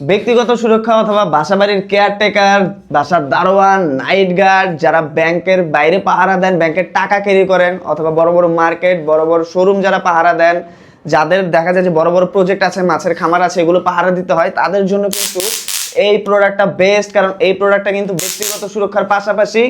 ব্যক্তিগত সুরক্ষা অথবা বাসাবাড়ির কেয়ারটেকার বাসার দারোয়ান নাইট গার্ড যারা ব্যাংকের বাইরে পাহারা দেন, ব্যাংকের টাকা ক্যারি করেন, অথবা বড় বড় মার্কেট বড় বড় শোরুম যারা পাহারা দেন, যাদের দেখা যায় যে বড় বড় প্রজেক্ট আছে, মাছের খামার আছে, এগুলো পাহারা দিতে হয়, তাদের জন্য কিন্তু এই প্রোডাক্টটা বেস্ট কারণ এই প্রোডাক্টটা কিন্তু ব্যক্তিগত সুরক্ষার পাশাপাশি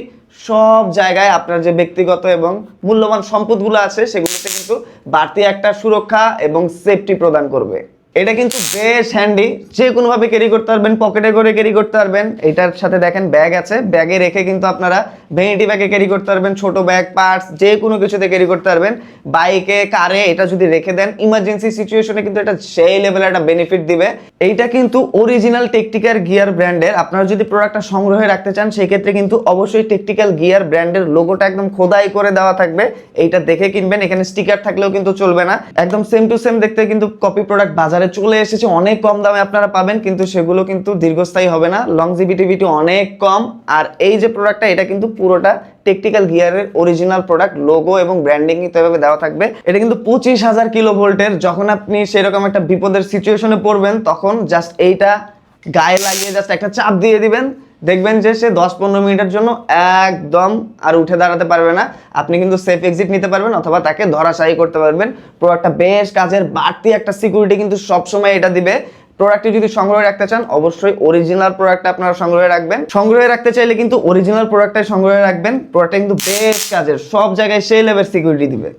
সব জায়গায় আপনার যে ব্যক্তিগত এবং মূল্যবান সম্পদগুলো আছে, সেগুলোতে কিন্তু বাড়তি একটা সুরক্ষা এবং সেফটি প্রদান করবে। এটা কিন্তু বেশ হ্যান্ডি যে কোনোভাবে ক্যারি করতে পারবেন পকেটে করে ক্যারি করতে পারবেন। এটার সাথে দেখেন ব্যাগ আছে। ব্যাগে রেখে কিন্তু আপনারা ভেনিটি ব্যাগে ক্যারি করতে পারবেন, ছোট ব্যাগ পার্টস যে কোনো কিছুতে ক্যারি করতে পারবেন। বাইকে কারে এটা যদি রেখে দেন ইমার্জেন্সি সিচুয়েশনে কিন্তু এটা সেই লেভেলে একটা বেনিফিট দিবে। এইটা কিন্তু অরিজিনাল টেকটিক্যাল গিয়ার ব্র্যান্ডের আপনারা যদি প্রোডাক্টটা সংগ্রহে রাখতে চান, সেক্ষেত্রে কিন্তু অবশ্যই টেকটিক্যাল গিয়ার ব্র্যান্ডের লোগোটা একদম খোদাই করে দেওয়া থাকবে। এইটা দেখে কিনবেন, এখানে স্টিকার থাকলেও কিন্তু চলবে না। একদম সেম টু সেম দেখতে কিন্তু কপি প্রোডাক্ট বাজারে চলে এসেছে, অনেক কম দামে আপনারা পাবেন, কিন্তু সেগুলো কিন্তু দীর্ঘস্থায়ী হবে না। লংজিভিটিভিটি অনেক কম। আর এই যে প্রোডাক্টটা এটা কিন্তু পুরোটা টেকটিক্যাল গিয়ারের অরিজিনাল প্রোডাক্ট লোগো এবং ব্র্যান্ডিং কিন্তু এভাবে দেওয়া থাকবে। এটা কিন্তু পঁচিশ হাজার কিলো ভোল্টের। যখন আপনি সেরকম একটা বিপদের সিচুয়েশনে পড়বেন, তখন জাস্ট এইটা গায়ে লাগিয়ে জাস্ট একটা চাপ দিয়ে দিবেন। দেখবেন যে সে দশ পনেরো মিনিটের জন্য একদম আর উঠে দাঁড়াতে পারবে না। আপনি কিন্তু সেফ এক্সিট নিতে পারবেন অথবা তাকে ধরাশায়ী করতে পারবেন। প্রোডাক্টটা বেশ কাজের বাড়তি একটা সিকিউরিটি কিন্তু সবসময় এটা দিবে। প্রোডাক্টটি যদি সংগ্রহে রাখতে চান, অবশ্যই অরিজিনাল প্রোডাক্ট আপনারা সংগ্রহে রাখবেন। সংগ্রহে রাখতে চাইলে কিন্তু অরিজিনাল প্রোডাক্টটাই সংগ্রহে রাখবেন। প্রোডাক্টটা কিন্তু বেশ কাজের, সব জায়গায় সেই লেভেল সিকিউরিটি দিবে।